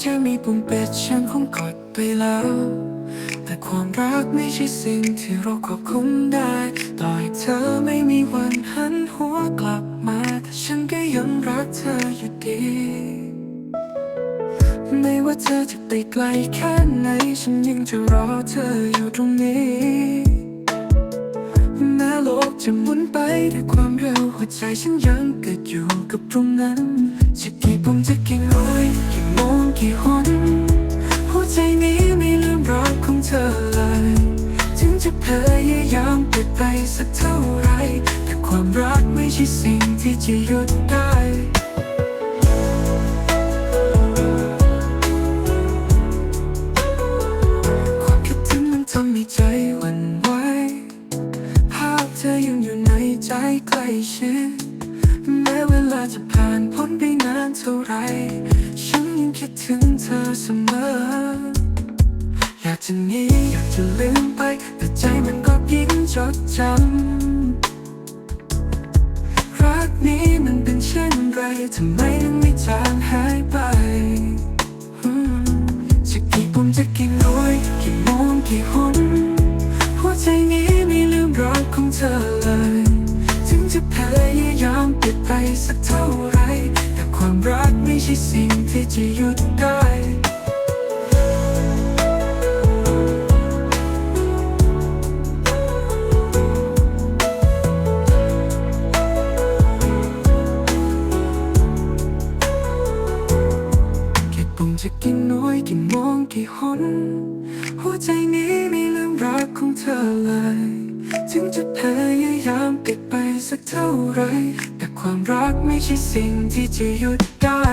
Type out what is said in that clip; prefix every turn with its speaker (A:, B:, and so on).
A: ใจมีปุ่มเปิดฉันคงกดไปแล้ว แต่ความรักไม่ใช่สิ่งที่เราควบคุมได้ ต่อให้เธอไม่มีวันหันหัวกลับมา แต่ฉันก็ยังรักเธออยู่ดี ไม่ว่าเธอจะไปไกลแค่ไหน ฉันยังจะรอเธออยู่ตรงนี้แม้โลกจะหมุนไปด้วยความเร็วหัวใจฉันยังเกิดอยู่กับตรงนั้น จะกี่ปุ่มจะกี่ร้อยกี่โมงกี่หนหัวใจนี้ไม่ลืมรักของเธอเลย ถึงจะพยายามปิดไปสักเท่าไร แต่ความรักไม่ใช่สิ่งที่จะหยุดได้ความคิดถึงมันทำให้ใจหวั่นไหวภาพเธอยังอยู่ในใจใกล้ชิด จะผ่านพ้นไปนานเท่าไร ฉันยังคิดถึงเธอเสมอ อยากจะหนีอยากจะลืมไป แต่ใจมันก็ยิ่งจดจำ รักนี้มันเป็นเช่นไร ทำไมยังไม่จางหายไป จะกี่ปุ่มจะกี่หน่วย กี่โมงกี่หนหัวใจนี้ไม่ลืมรักของเธอเลย ถึงจะพ ยายามปิดไปสักเท่าไร แต่ความรักไม่ใช่สิ่งที่จะหยุดได้กี่ปุ่มจะกี่หน่วยกี่โมงกี่หนหัวใจนี้ไม่ลืมรักของเธอเลย ถึงจะพยายามปิดไป สักเท่าไร แต่ความรักไม่ใช่สิ่งที่จะหยุดได้